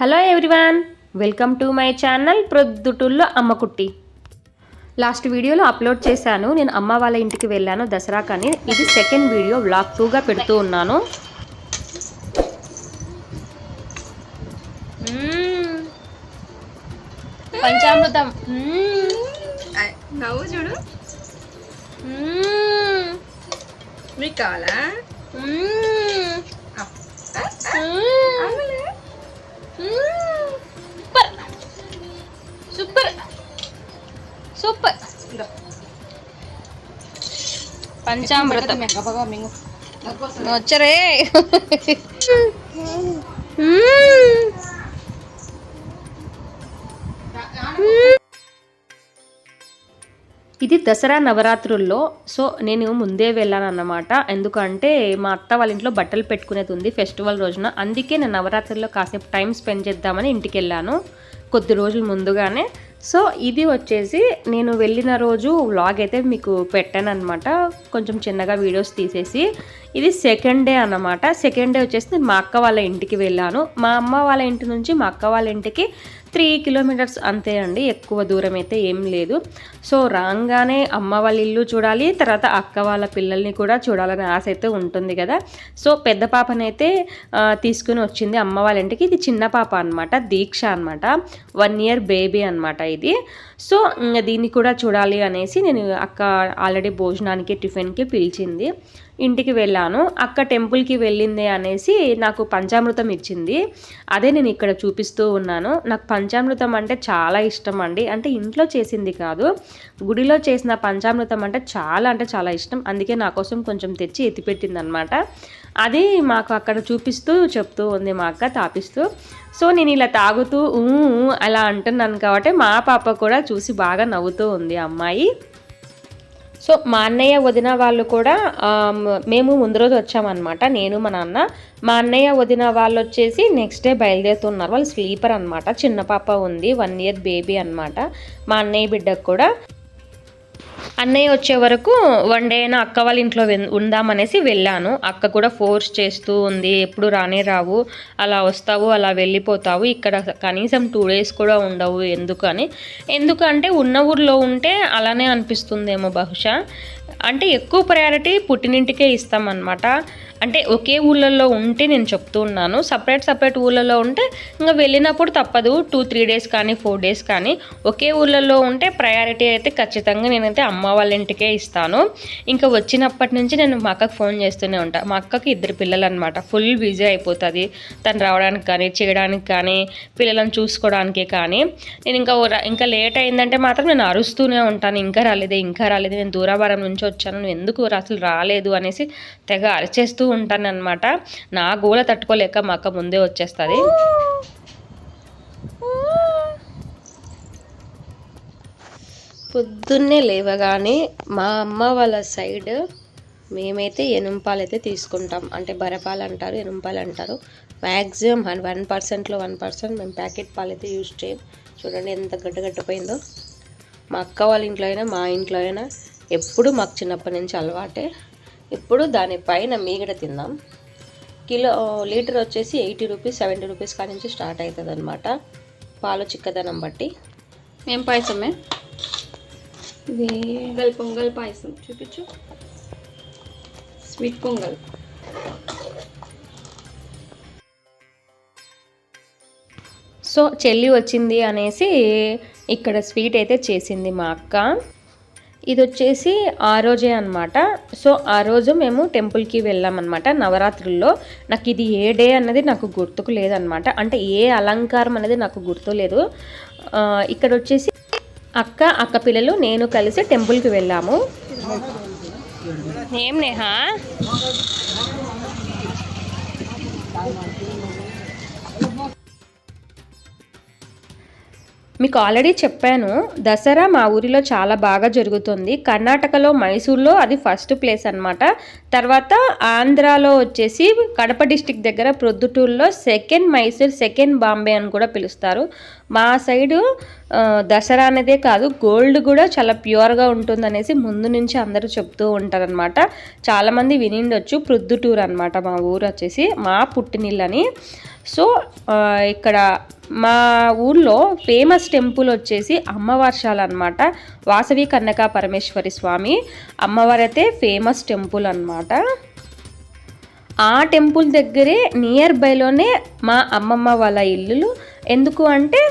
Hello everyone welcome to my channel ప్రొద్దుటూల్లో అమ్మకుట్టి. Last వీడియోలో upload చేశాను. నేను అమ్మ వాళ్ళ ఇంటికి వెళ్ళాను దసరా కానీ ఇది సెకండ్ వీడియో వ్లాగ్ టూగా పెడుతూ ఉన్నాను. పంచామృతం. నవ్వు చూడు. మీకు కావాలా? అమ్మలే. సూపర్. సూపర్. పంచామృతం. వచ్చరే. ఇది దసరా నవరాత్రుల్లో సో నేను ముందే వెళ్ళాను అన్నమాట ఎందుకంటే మా అత్త వాళ్ళ ఇంట్లో బట్టలు పెట్టుకునేది ఉంది ఫెస్టివల్ రోజున. అందుకే నేను నవరాత్రుల్లో కాసేపు టైం స్పెండ్ చేద్దామని ఇంటికి వెళ్ళాను కొద్ది రోజులు ముందుగానే. సో ఇది వచ్చేసి నేను వెళ్ళిన రోజు వ్లాగ్ అయితే మీకు పెట్టాను అనమాట కొంచెం చిన్నగా వీడియోస్ తీసేసి. ఇది సెకండ్ డే అన్నమాట. సెకండ్ డే వచ్చేసి నేను మా అక్క వాళ్ళ ఇంటికి వెళ్ళాను. మా అమ్మ వాళ్ళ ఇంటి నుంచి మా అక్క వాళ్ళ ఇంటికి త్రీ కిలోమీటర్స్ అంతే అండి ఎక్కువ దూరం అయితే ఏం లేదు. సో రాగానే అమ్మ వాళ్ళ ఇల్లు చూడాలి తర్వాత అక్క వాళ్ళ పిల్లల్ని కూడా చూడాలనే ఆశ అయితే ఉంటుంది కదా. సో పెద్ద పాపనైతే తీసుకుని వచ్చింది అమ్మ వాళ్ళ ఇంటికి. ఇది చిన్న పాప అనమాట దీక్ష అనమాట వన్ ఇయర్ బేబీ అనమాట ఇది. సో దీన్ని కూడా చూడాలి అనేసి నేను అక్క ఆల్రెడీ భోజనానికి టిఫిన్కి పిలిచింది. ఇంటికి వెళ్ళాను. అక్క టెంపుల్కి వెళ్ళింది అనేసి నాకు పంచామృతం ఇచ్చింది. అదే నేను ఇక్కడ చూపిస్తూ ఉన్నాను. నాకు పంచామృతం అంటే చాలా ఇష్టం అండి. అంటే ఇంట్లో చేసింది కాదు. గుడిలో చేసిన పంచామృతం అంటే చాలా అంటే చాలా ఇష్టం. అందుకే నా కోసం కొంచెం తెచ్చి ఎత్తిపెట్టింది అనమాట అది మాకు అక్కడ చూపిస్తూ చెప్తూ ఉంది మా అక్క తాపిస్తూ. సో నేను ఇలా తాగుతూ ఊ ఊ అలా అంటున్నాను కాబట్టి మా పాప కూడా చూసి బాగా నవ్వుతూ ఉంది అమ్మాయి. సో మా అన్నయ్య వదిన వాళ్ళు కూడా మేము ముందు రోజు వచ్చామన్నమాట. నేను మా నాన్న. మా అన్నయ్య వదిన వాళ్ళు వచ్చేసి నెక్స్ట్ డే బయలుదేరుతున్నారు. వాళ్ళు స్లీపర్ అనమాట చిన్న పాప ఉంది. వన్ ఇయర్ బేబీ అనమాట మా అన్నయ్య బిడ్డకు కూడా. అన్నయ్య వచ్చే వరకు వన్ డే అయినా అక్క వాళ్ళ ఇంట్లో ఉందామనేసి వెళ్ళాను. అక్క కూడా ఫోర్స్ చేస్తూ ఉంది ఎప్పుడు రానే రావు. అలా వస్తావు అలా వెళ్ళిపోతావు. ఇక్కడ కనీసం టూ డేస్ కూడా ఉండవు. ఎందుకని? ఎందుకంటే ఉన్న ఊర్లో ఉంటే అలానే అనిపిస్తుందేమో బహుశా. అంటే ఎక్కువ ప్రయారిటీ పుట్టినింటికే ఇస్తామన్నమాట. అంటే ఒకే ఊళ్ళల్లో ఉంటే నేను చెప్తూ ఉన్నాను. సపరేట్ సపరేట్ ఊళ్ళల్లో ఉంటే ఇంకా వెళ్ళినప్పుడు తప్పదు. టూ త్రీ డేస్ కానీ ఫోర్ డేస్ కానీ ఒకే ఊళ్ళల్లో ఉంటే ప్రయారిటీ అయితే ఖచ్చితంగా నేనైతే అమ్మ వాళ్ళ ఇంటికే ఇస్తాను. ఇంకా వచ్చినప్పటి నుంచి నేను మా అక్కకు ఫోన్ చేస్తూనే ఉంటాను మా అక్కకి ఇద్దరు పిల్లలు అనమాట ఫుల్ బిజీ అయిపోతుంది. తను రావడానికి కానీ చేయడానికి కానీ పిల్లలను చూసుకోవడానికి కానీ. నేను ఇంకా ఇంకా లేట్ అయిందంటే మాత్రం నేను అరుస్తూనే ఉంటాను. ఇంకా రాలేదే ఇంకా రాలేదు. నేను దూరాభారం నుంచి వచ్చాను. నువ్వు ఎందుకు అసలు రాలేదు అనేసి తెగ అరిచేస్తూ ఉంటాను అనమాట నా గోల తట్టుకోలేక మా అక్క ముందే వచ్చేస్తుంది. పొద్దున్నే లేవగానే మా అమ్మ వాళ్ళ సైడ్ మేమైతే ఎనుంపాలు అయితే తీసుకుంటాం. అంటే బరపాలు అంటారు ఎనుంపాలు అంటారు మ్యాక్సిమం వన్ పర్సెంట్లో వన్ పర్సెంట్ మేము ప్యాకెట్ పాలు అయితే యూజ్ చేయం. చూడండి ఎంత గడ్డగడ్డపోయిందో. మా అక్క వాళ్ళ ఇంట్లో అయినా మా ఇంట్లో అయినా ఎప్పుడు మాకు చిన్నప్పటి నుంచి అలవాటే. ఇప్పుడు దానిపైన మీగడ తిందాం. కిలో లీటర్ వచ్చేసి ఎయిటీ రూపీస్ సెవెంటీ రూపీస్ కాడి నుంచి స్టార్ట్ అవుతుంది అనమాట పాలు చిక్కదనం బట్టి. ఏం పాయసమే? ఇది పొంగల్ పొంగల్ పాయసం. చూపించు. స్వీట్ పొంగల్. సో చెల్లి వచ్చింది అనేసి ఇక్కడ స్వీట్ అయితే చేసింది మా అక్క. ఇది వచ్చేసి ఆ రోజే అనమాట సో ఆ రోజు మేము టెంపుల్కి వెళ్ళామన్నమాట నవరాత్రుల్లో. నాకు ఇది ఏ డే అన్నది నాకు గుర్తుకు లేదనమాట అంటే ఏ అలంకారం అనేది నాకు గుర్తు లేదు. ఇక్కడ వచ్చేసి అక్క అక్క పిల్లలు నేను కలిసి టెంపుల్కి వెళ్ళాము. ఏం నేహా? మీకు ఆల్రెడీ చెప్పాను దసరా మా ఊరిలో చాలా బాగా జరుగుతుంది. కర్ణాటకలో మైసూర్లో అది ఫస్ట్ ప్లేస్ అనమాట తర్వాత ఆంధ్రాలో వచ్చేసి కడప డిస్టిక్ దగ్గర ప్రొద్దుటూరులో సెకండ్ మైసూర్ సెకండ్ బాంబే అని కూడా పిలుస్తారు. మా సైడు దసరా అనేదే కాదు గోల్డ్ కూడా చాలా ప్యూర్గా ఉంటుందనేసి ముందు నుంచి అందరూ చెప్తూ ఉంటారనమాట చాలామంది వినిండొచ్చు ప్రొద్దుటూరు అనమాట మా ఊరు వచ్చేసి మా పుట్టినిల్లని. సో ఇక్కడ మా ఊర్లో ఫేమస్ టెంపుల్ వచ్చేసి అమ్మవార్షాలు అనమాట వాసవి కన్నక పరమేశ్వరి స్వామి అమ్మవారి అయితే ఫేమస్ టెంపుల్ అనమాట ఆ టెంపుల్ దగ్గరే నియర్ బైలోనే మా అమ్మమ్మ వాళ్ళ ఇల్లులు. ఎందుకు అంటే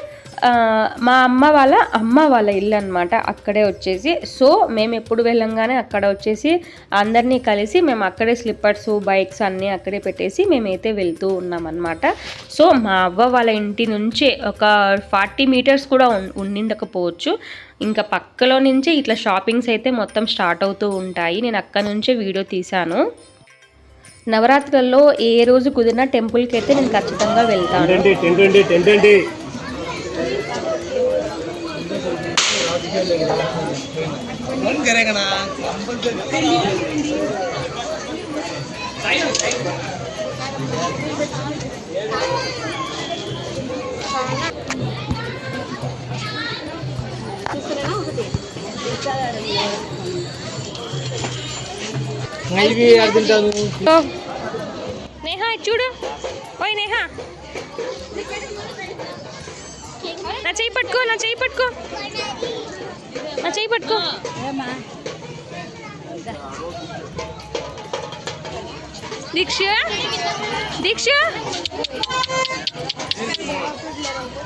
మా అమ్మ వాళ్ళ అమ్మ వాళ్ళ ఇల్లు అనమాట అక్కడే వచ్చేసి. సో మేము ఎప్పుడు వెళ్ళంగానే అక్కడ వచ్చేసి అందరినీ కలిసి మేము అక్కడే స్లిప్పర్స్ బైక్స్ అన్నీ అక్కడే పెట్టేసి మేమైతే వెళ్తూ ఉన్నాం అనమాట సో మా అవ్వ వాళ్ళ ఇంటి నుంచి ఒక ఫార్టీ మీటర్స్ కూడా ఉన్- ఉండిండకపోవచ్చు. ఇంకా పక్కలో నుంచి ఇట్లా షాపింగ్స్ అయితే మొత్తం స్టార్ట్ అవుతూ ఉంటాయి. నేను అక్కడ నుంచే వీడియో తీశాను. నవరాత్రులలో ఏ రోజు కుదిరిన టెంపుల్కి అయితే నేను ఖచ్చితంగా వెళ్తాను. టెంటండి టెంటండి టెంటండి ఇవి అర్థింటాను నేహా చూడు ఓయ్ నేహా నా చెయ్యి పట్టుకో నా చెయ్యి పట్టుకో నా చెయ్యి పట్టుకో దీక్ష దీక్ష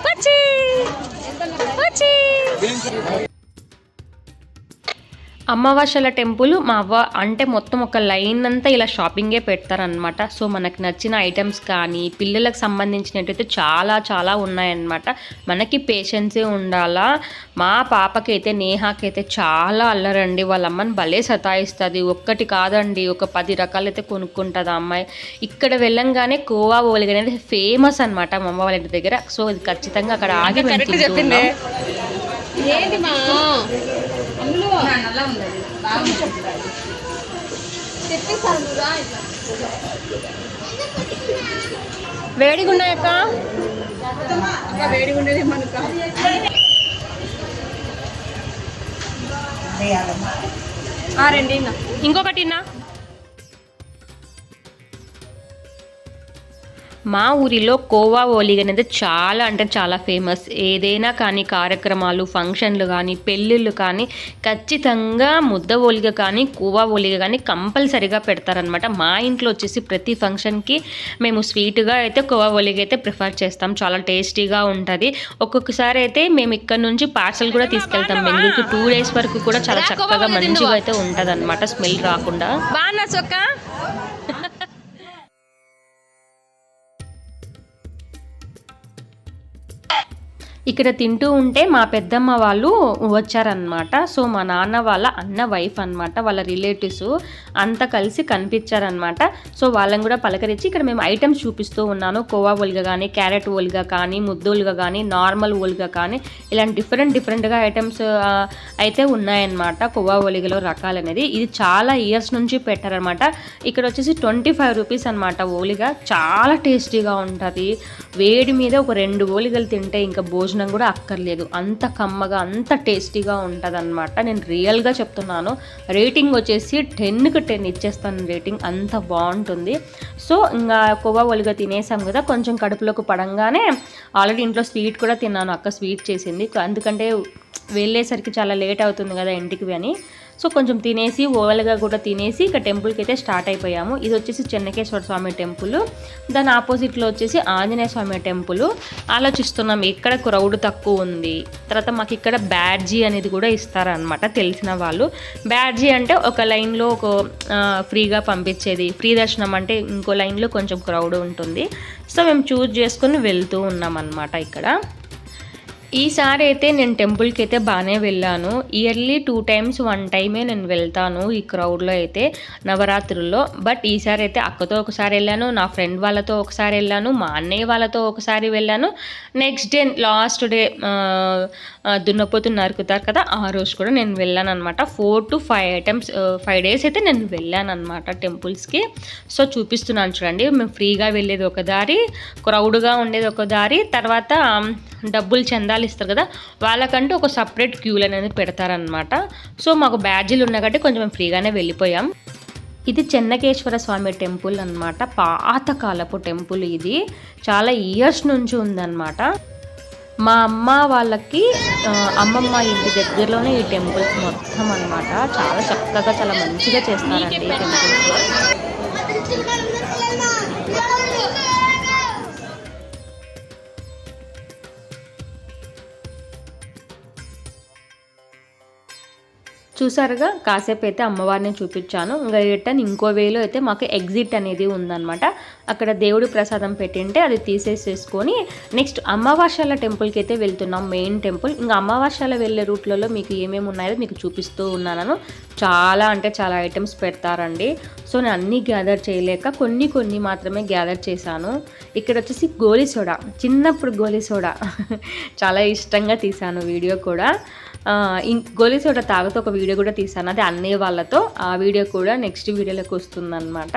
వచ్చి వచ్చి అమ్మవాసల టెంపుల్ మా అవ్వ అంటే మొత్తం ఒక లైన్ అంతా ఇలా షాపింగే పెడతారనమాట సో మనకి నచ్చిన ఐటమ్స్ కానీ పిల్లలకు సంబంధించినట్టయితే చాలా చాలా ఉన్నాయన్నమాట. మనకి పేషెన్సే ఉండాలా. మా పాపకైతే నేహాకైతే చాలా అల్లరండి. వాళ్ళ అమ్మని భలే సతాయిస్తుంది. ఒక్కటి కాదండి ఒక పది రకాలైతే కొనుక్కుంటుంది ఆ అమ్మాయి. ఇక్కడ వెళ్ళంగానే కోవా ఓలిగ అనేది ఫేమస్ అనమాట మా అమ్మ వాళ్ళ ఇంటి దగ్గర. సో ఇది ఖచ్చితంగా అక్కడ ఆగి మేము తెప్పిస్తాను వేడిగా ఉన్నాయక్క ఇంకా వేడిగా ఉండేది మనకు ఆ రెండి ఇంకొకటినా మా ఊరిలో కోవా ఓలిగ అనేది చాలా అంటే చాలా ఫేమస్. ఏదైనా కానీ కార్యక్రమాలు ఫంక్షన్లు కానీ పెళ్ళిళ్ళు కానీ ఖచ్చితంగా ముద్ద ఓలిగ కానీ కోవా ఓలిగ కానీ కంపల్సరిగా పెడతారనమాట మా ఇంట్లో వచ్చేసి ప్రతి ఫంక్షన్కి మేము స్వీట్గా అయితే కోవా ఓలిగ అయితే ప్రిఫర్ చేస్తాం. చాలా టేస్టీగా ఉంటుంది. ఒక్కొక్కసారి అయితే మేము ఇక్కడ నుంచి పార్సల్ కూడా తీసుకెళ్తాం. బెంగళూరుకి టూ డేస్ వరకు కూడా చాలా చక్కగా మంచిగా అయితే ఉంటుంది స్మెల్ రాకుండా. బాగా ఇక్కడ తింటూ ఉంటే మా పెద్దమ్మ వాళ్ళు వచ్చారనమాట సో మా నాన్న వాళ్ళ అన్న వైఫ్ అన్నమాట. వాళ్ళ రిలేటివ్స్ అంతా కలిసి కనిపించారనమాట సో వాళ్ళని కూడా పలకరించి ఇక్కడ మేము ఐటమ్స్ చూపిస్తూ ఉన్నాను. కోవా ఒలిగ కానీ క్యారెట్ ఒలిగ కానీ ముద్దు ఒలిగ కానీ నార్మల్ ఒలిగ కానీ ఇలాంటి డిఫరెంట్ డిఫరెంట్గా ఐటమ్స్ అయితే ఉన్నాయన్నమాట. కోవా ఒలిగలో రకాలు అనేది ఇది చాలా ఇయర్స్ నుంచి పెట్టారనమాట ఇక్కడ వచ్చేసి ట్వంటీ ఫైవ్ రూపీస్ అనమాట ఓలిగ చాలా టేస్టీగా ఉంటుంది. వేడి మీద ఒక రెండు ఓలిగలు తింటే ఇంకా భోజనం భోజనం కూడా అక్కర్లేదు. అంత కమ్మగా అంత టేస్టీగా ఉంటుంది అనమాట నేను రియల్గా చెప్తున్నాను. రేటింగ్ వచ్చేసి టెన్కి టెన్ ఇచ్చేస్తాను రేటింగ్. అంత బాగుంటుంది. సో ఇంకా ఎక్కువగా ఒలిగా తినేసాం కదా కొంచెం కడుపులోకి పడంగానే ఆల్రెడీ ఇంట్లో స్వీట్ కూడా తిన్నాను. అక్క స్వీట్ చేసింది. ఎందుకంటే వెళ్ళేసరికి చాలా లేట్ అవుతుంది కదా ఇంటికి అని. సో కొంచెం తినేసి ఓవల్గా కూడా తినేసి ఇక టెంపుల్కి అయితే స్టార్ట్ అయిపోయాము. ఇది వచ్చేసి చెన్నకేశ్వర స్వామి టెంపుల్. దాని ఆపోజిట్లో వచ్చేసి ఆంజనేయ స్వామి టెంపుల్. ఆలోచిస్తున్నాం ఎక్కడ క్రౌడ్ తక్కువ ఉంది. తర్వాత మాకు ఇక్కడ బ్యాడ్జీ అనేది కూడా ఇస్తారనమాట తెలిసిన వాళ్ళు. బ్యాడ్జీ అంటే ఒక లైన్లో ఒక ఫ్రీగా పంపించేది. ఫ్రీ దర్శనం అంటే ఇంకో లైన్లో కొంచెం క్రౌడ్ ఉంటుంది. సో మేము చూజ్ చేసుకొని వెళ్తూ ఉన్నాం అనమాట ఇక్కడ. ఈసారి అయితే నేను టెంపుల్కి అయితే బాగానే వెళ్ళాను. ఇయర్లీ టూ టైమ్స్ వన్ టైమే నేను వెళ్తాను ఈ క్రౌడ్లో అయితే నవరాత్రుల్లో. బట్ ఈసారి అయితే అక్కతో ఒకసారి వెళ్ళాను నా ఫ్రెండ్ వాళ్ళతో ఒకసారి వెళ్ళాను మా అన్నయ్య వాళ్ళతో ఒకసారి వెళ్ళాను. నెక్స్ట్ డే లాస్ట్ డే దున్నపోతు నరుకుతారు కదా ఆ రోజు కూడా నేను వెళ్ళాను అనమాట four to five items five days అయితే నేను వెళ్ళాను అనమాట టెంపుల్స్కి. సో చూపిస్తున్నాను చూడండి. మేము ఫ్రీగా వెళ్ళేది ఒక దారి క్రౌడ్గా ఉండేది ఒక దారి తర్వాత డబ్బులు చందాలు ఇస్తారు కదా వాళ్ళకంటూ ఒక సపరేట్ క్యూలు అనేది పెడతారనమాట సో మాకు బ్యాడ్జీలు ఉన్నాయి కాబట్టి కొంచెం మేము ఫ్రీగానే వెళ్ళిపోయాం. ఇది చెన్నకేశ్వర స్వామి టెంపుల్ అనమాట పాతకాలపు టెంపుల్ ఇది. చాలా ఇయర్స్ నుంచి ఉందన్నమాట. మా అమ్మ వాళ్ళకి అమ్మమ్మ ఇంటి దగ్గరలోనే ఈ టెంపుల్స్ మొత్తం అన్నమాట. చాలా చక్కగా చాలా మంచిగా చేస్తారండి ఈ టెంపుల్స్. చూసారుగా? కాసేపు అయితే అమ్మవారిని చూపించాను. ఇంకా రిటర్న్ ఇంకో వేలో అయితే మాకు ఎగ్జిట్ అనేది ఉందనమాట అక్కడ దేవుడి ప్రసాదం పెట్టింటే అది తీసేసేసుకొని నెక్స్ట్ అమావాస్యాల టెంపుల్కి అయితే వెళ్తున్నాం మెయిన్ టెంపుల్. ఇంకా అమ్మవార్షాల వెళ్ళే రూట్లలో మీకు ఏమేమి ఉన్నాయో మీకు చూపిస్తూ ఉన్నాను. చాలా అంటే చాలా ఐటమ్స్ పెడతారండి. సో నేను అన్నీ గ్యాదర్ చేయలేక కొన్ని కొన్ని మాత్రమే గ్యాదర్ చేశాను. ఇక్కడ వచ్చేసి గోలీ సోడా చిన్నప్పుడు గోలీ సోడా. చాలా ఇష్టంగా తీశాను వీడియో కూడా. గోలీ సోడా తాగుతూ ఒక వీడియో కూడా తీసాను అది అన్నయ్య వాళ్ళతో. ఆ వీడియో కూడా నెక్స్ట్ వీడియోలోకి వస్తుందన్నమాట.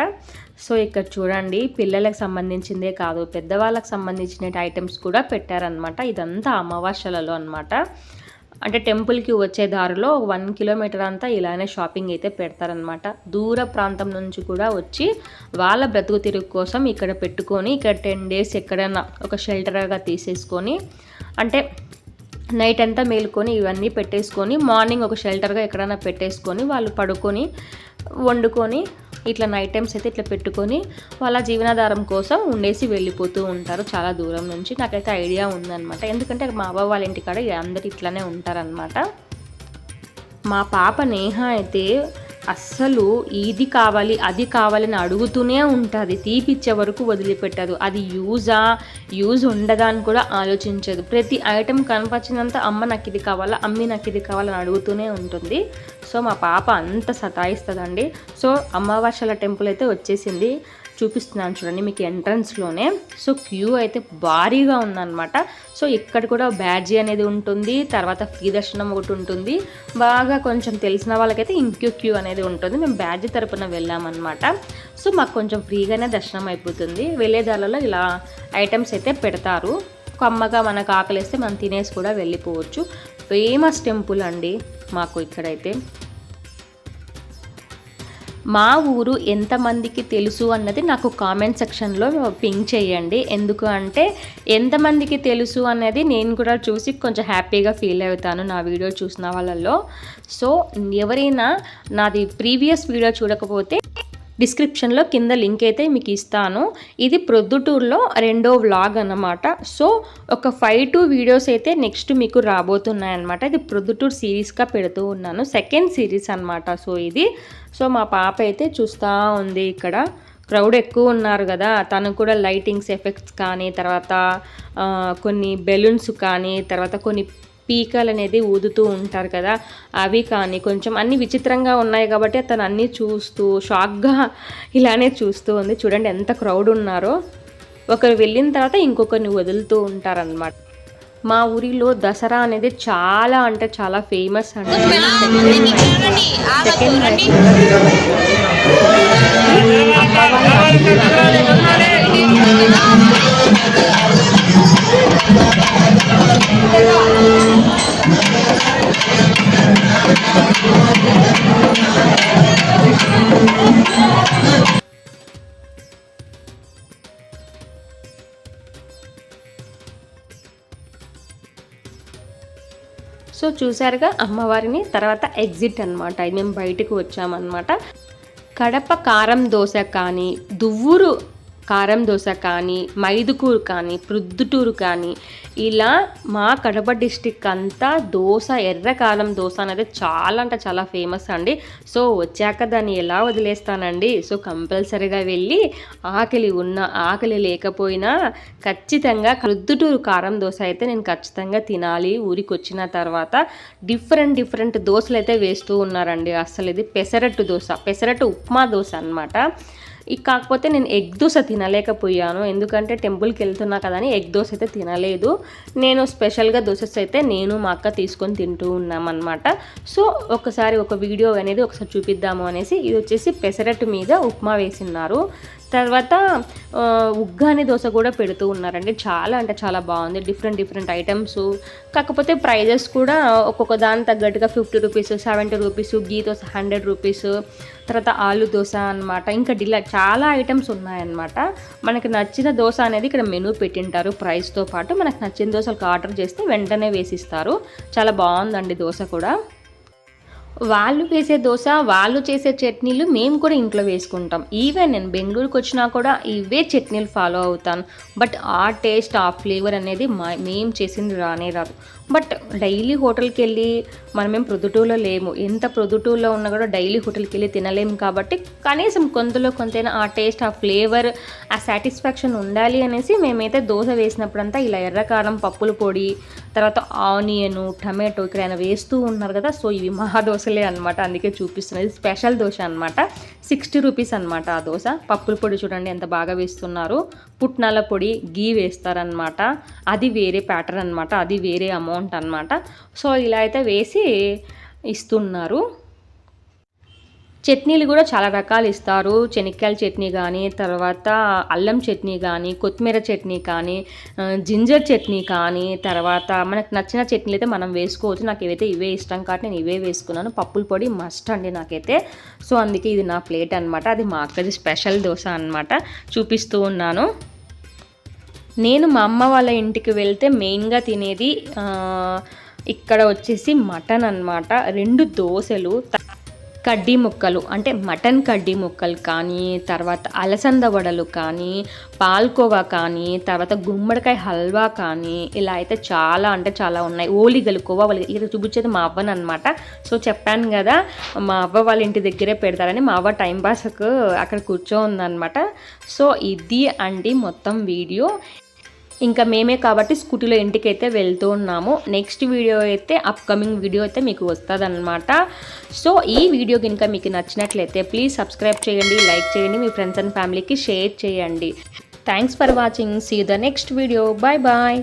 సో ఇక్కడ చూడండి పిల్లలకు సంబంధించిందే కాదు పెద్దవాళ్ళకి సంబంధించిన ఐటమ్స్ కూడా పెట్టారనమాట ఇదంతా అమావాస్యలలో అనమాట అంటే టెంపుల్కి వచ్చే దారిలో వన్ కిలోమీటర్ అంతా ఇలానే షాపింగ్ అయితే పెడతారనమాట దూర ప్రాంతం నుంచి కూడా వచ్చి వాళ్ళ బ్రతుకు తిరుగు కోసం ఇక్కడ పెట్టుకొని ఇక్కడ టెన్ డేస్ ఎక్కడైనా ఒక షెల్టర్గా తీసేసుకొని అంటే నైట్ అంతా మేలుకొని ఇవన్నీ పెట్టేసుకొని మార్నింగ్ ఒక షెల్టర్గా ఎక్కడైనా పెట్టేసుకొని వాళ్ళు పడుకొని వండుకొని ఇట్లా నైట్ టైమ్స్ అయితే ఇట్లా పెట్టుకొని వాళ్ళ జీవనాధారం కోసం ఉండేసి వెళ్ళిపోతూ ఉంటారు చాలా దూరం నుంచి. నాకైతే ఐడియా ఉందన్నమాట. ఎందుకంటే మా అవ్వ వాళ్ళ ఇంటికాడ అందరు ఇట్లానే ఉంటారనమాట మా పాప నేహ అయితే అస్సలు ఇది కావాలి అది కావాలని అడుగుతూనే ఉంటుంది. తీపిచ్చే వరకు వదిలిపెట్టదు. అది యూజా యూజ్ ఉండదా అని కూడా ఆలోచించదు. ప్రతి ఐటెం కనపరిచినంత అమ్మ నాకు ఇది కావాలా అమ్మి నాకు ఇది కావాలని అడుగుతూనే ఉంటుంది. సో మా పాప అంత సతాయిస్తుందండి. సో అమావాస్యల టెంపుల్ అయితే వచ్చేసింది. చూపిస్తున్నాను చూడండి మీకు ఎంట్రన్స్లోనే సో క్యూ అయితే భారీగా ఉందన్నమాట. సో ఇక్కడ కూడా బ్యాడ్జీ అనేది ఉంటుంది తర్వాత ఫ్రీ దర్శనం ఒకటి ఉంటుంది. బాగా కొంచెం తెలిసిన వాళ్ళకైతే ఇంక్యూ క్యూ అనేది ఉంటుంది. మేము బ్యాడ్జీ తరపున వెళ్ళామన్నమాట. సో మాకు కొంచెం ఫ్రీగానే దర్శనం అయిపోతుంది. వెళ్ళేదారిలో ఇలా ఐటమ్స్ అయితే పెడతారు. కమ్మగా మనకు ఆకలిస్తే మనం తినేసి కూడా వెళ్ళిపోవచ్చు. ఫేమస్ టెంపుల్ అండి మాకు ఇక్కడైతే. మా ఊరు ఎంతమందికి తెలుసు అన్నది నాకు కామెంట్ సెక్షన్లో పింక్ చేయండి. ఎందుకు అంటే ఎంతమందికి తెలుసు అనేది నేను కూడా చూసి కొంచెం హ్యాపీగా ఫీల్ అవుతాను నా వీడియో చూసిన వాళ్ళల్లో. సో ఎవరైనా నాది ప్రీవియస్ వీడియో చూడకపోతే డిస్క్రిప్షన్లో కింద లింక్ అయితే మీకు ఇస్తాను. ఇది ప్రొద్దుటూరులో రెండో వ్లాగ్ అన్నమాట. సో ఒక ఫైవ్ టూ వీడియోస్ అయితే నెక్స్ట్ మీకు రాబోతున్నాయి అనమాట ఇది ప్రొద్దుటూరు సిరీస్గా పెడుతూ ఉన్నాను. సెకండ్ సిరీస్ అన్నమాట. సో ఇది. సో మా పాప అయితే చూస్తూ ఉంది ఇక్కడ. క్రౌడ్ ఎక్కువ ఉన్నారు కదా. తను కూడా లైటింగ్స్ ఎఫెక్ట్స్ కానీ తర్వాత కొన్ని బెలూన్స్ కానీ తర్వాత కొన్ని పీకలు అనేది ఊదుతూ ఉంటారు కదా అవి కానీ కొంచెం అన్ని విచిత్రంగా ఉన్నాయి కాబట్టి తను అన్నీ చూస్తూ షాక్గా ఇలానే చూస్తూ ఉంది. చూడండి ఎంత క్రౌడ్ ఉన్నారో. ఒకరు వెళ్ళిన తర్వాత ఇంకొకరిని వదులుతూ ఉంటారనమాట మా ఊరిలో దసరా అనేది చాలా అంటే చాలా ఫేమస్ అండి. సెకండ్ నైట్ సో చూసారుగా అమ్మవారిని తర్వాత ఎగ్జిట్ అనమాట మేము బయటకు వచ్చామన్నమాట. కడప కారం దోశ కానీ దువ్వూరు కారం దోశ కానీ మైదుకూరు కానీ ప్రొద్దుటూరు కానీ ఇలా మా కడప డిస్టిక్ అంతా దోశ ఎర్రకాలం దోశ అనేది చాలా అంటే చాలా ఫేమస్ అండి. సో వచ్చాక దాన్ని ఎలా వదిలేస్తానండి? సో కంపల్సరీగా వెళ్ళి ఆకలి ఉన్న ఆకలి లేకపోయినా ఖచ్చితంగా ప్రొద్దుటూరు కారం దోశ అయితే నేను ఖచ్చితంగా తినాలి. ఊరికి వచ్చిన తర్వాత డిఫరెంట్ డిఫరెంట్ దోశలు అయితే వేస్తూ ఉన్నారండి. అసలు ఇది పెసరట్టు దోశ పెసరట్టు ఉప్మా దోశ అనమాట కాకపోతే నేను ఎగ్ దోశ తినలేకపోయాను. ఎందుకంటే టెంపుల్కి వెళ్తున్నా కదా అని ఎగ్ దోశ అయితే తినలేదు. నేను స్పెషల్గా దోశస్ అయితే నేను మా అక్క తీసుకొని తింటూ ఉన్నామన్నమాట. సో ఒకసారి ఒక వీడియో అనేది ఒకసారి చూపిద్దాము అనేసి ఇది వచ్చేసి పెసరట్టు మీద ఉప్మా వేసిన్నారు. తర్వాత ఉగ్గాని దోశ కూడా పెడుతూ ఉన్నారండి. చాలా అంటే చాలా బాగుంది. డిఫరెంట్ డిఫరెంట్ ఐటమ్స్ కాకపోతే ప్రైజెస్ కూడా ఒక్కొక్క దాని తగ్గట్టుగా fifty rupees seventy rupees ghee dosa hundred rupees తర్వాత ఆలు దోశ అనమాట ఇంకా డిలా చాలా ఐటమ్స్ ఉన్నాయన్నమాట. మనకి నచ్చిన దోశ అనేది ఇక్కడ మెనూ పెట్టింటారు. ప్రైస్తో పాటు మనకు నచ్చిన దోశలకు ఆర్డర్ చేస్తే వెంటనే వేసిస్తారు. చాలా బాగుందండి దోశ కూడా. వాళ్ళు వేసే దోశ వాళ్ళు చేసే చట్నీలు మేము కూడా ఇంట్లో వేసుకుంటాం. ఈవెన్ నేను బెంగళూరుకి వచ్చినా కూడా ఇవే చట్నీలు ఫాలో అవుతాను. బట్ ఆ టేస్ట్ ఆ ఫ్లేవర్ అనేది మా మేము చేసింది రానే రాదు. బట్ డైలీ హోటల్కి వెళ్ళి మనమేం ప్రొద్దుటూరులో లేము. ఎంత ప్రొద్దుటూరులో ఉన్నా కూడా డైలీ హోటల్కి వెళ్ళి తినలేము కాబట్టి కనీసం కొంతలో కొంతైనా ఆ టేస్ట్ ఆ ఫ్లేవర్ ఆ సాటిస్ఫాక్షన్ ఉండాలి అనేసి మేమైతే దోశ వేసినప్పుడంతా ఇలా ఎర్రకారం పప్పుల పొడి తర్వాత ఆనియన్ టమాటో ఇక్కడ ఆయన వేస్తూ ఉన్నారు కదా సో ఇవి మహా దోశలే అనమాట అందుకే చూపిస్తున్నది. స్పెషల్ దోశ అనమాట సిక్స్టీ రూపీస్ అనమాట ఆ దోశ. పప్పుల పొడి చూడండి ఎంత బాగా వేస్తున్నారు. పుట్నాల పొడి గీ వేస్తారనమాట అది వేరే ప్యాటర్న్ అనమాట అది వేరే అమౌంట్ అనమాట సో ఇలా అయితే వేసి ఇస్తున్నారు. చట్నీలు కూడా చాలా రకాలు ఇస్తారు. శనక్కాయల చట్నీ కానీ తర్వాత అల్లం చట్నీ కానీ కొత్తిమీర చట్నీ కానీ జింజర్ చట్నీ కానీ తర్వాత మనకు నచ్చిన చట్నీలు అయితే మనం వేసుకోవచ్చు. నాకు ఏవైతే ఇవే ఇష్టం కాబట్టి నేను ఇవే వేసుకున్నాను. పప్పుల పొడి మస్ట్ అండి నాకైతే. సో అందుకే ఇది నా ప్లేట్ అనమాట అది మా అక్కది స్పెషల్ దోశ అనమాట చూపిస్తూ ఉన్నాను. నేను మా అమ్మ వాళ్ళ ఇంటికి వెళ్తే మెయిన్గా తినేది ఇక్కడ వచ్చేసి మటన్ అన్నమాట. రెండు దోశలు. కడ్డీ ముక్కలు అంటే మటన్ కడ్డీ ముక్కలు కానీ తర్వాత అలసంద వడలు కానీ పాల్కోవా కానీ తర్వాత గుమ్మడికాయ హల్వా కానీ ఇలా అయితే చాలా అంటే చాలా ఉన్నాయి. ఓలిగలు కోవా వాళ్ళు ఇక్కడ చూపించేది మా అవ్వను అనమాట సో చెప్పాను కదా మా అవ్వ వాళ్ళ ఇంటి దగ్గరే పెడతారని మా అవ్వ టైం పాస్కు అక్కడ కూర్చోందనమాట సో ఇది అండి మొత్తం వీడియో. ఇంకా మేమే కాబట్టి స్కూటీలో ఇంటికి అయితే వెళ్తూ ఉన్నాము. నెక్స్ట్ వీడియో అయితే అప్కమింగ్ వీడియో అయితే మీకు వస్తుందన్నమాట. సో ఈ వీడియో కనుక మీకు నచ్చినట్లయితే ప్లీజ్ సబ్స్క్రైబ్ చేయండి లైక్ చేయండి మీ ఫ్రెండ్స్ అండ్ ఫ్యామిలీకి షేర్ చేయండి. Thanks for watching see the next video bye bye